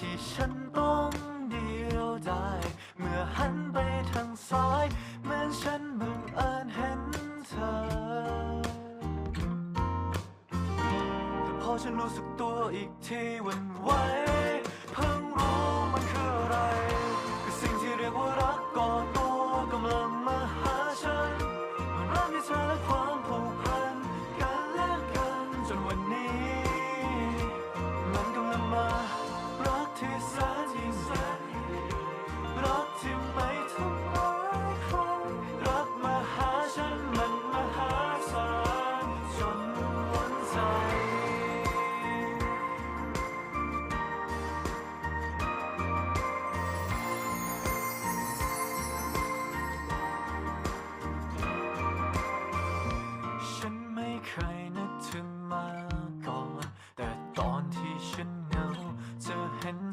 ที่ฉันต้องเดียวดายเมื่อหันไปทางซ้ายเหมือนฉันบังเอิญเห็นเธอ แต่พอฉันรู้สึกตัวอีกทีวันไหวเพิ่งรู้มันคืออะไรคือสิ่งที่เรียกว่ารักก่อนตัวกำลังมาหาฉันมันรักในเธอและ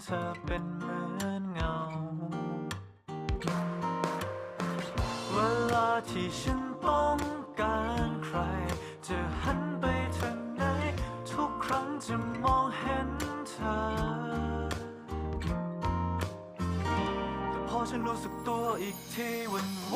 เธอเป็นเหมือนเงา เวลาที่ฉันต้องการใคร จะหันไปทางไหน ทุกครั้งจะมองเห็นเธอ แต่พอฉันรู้สึกตัวอีกทีวันไหว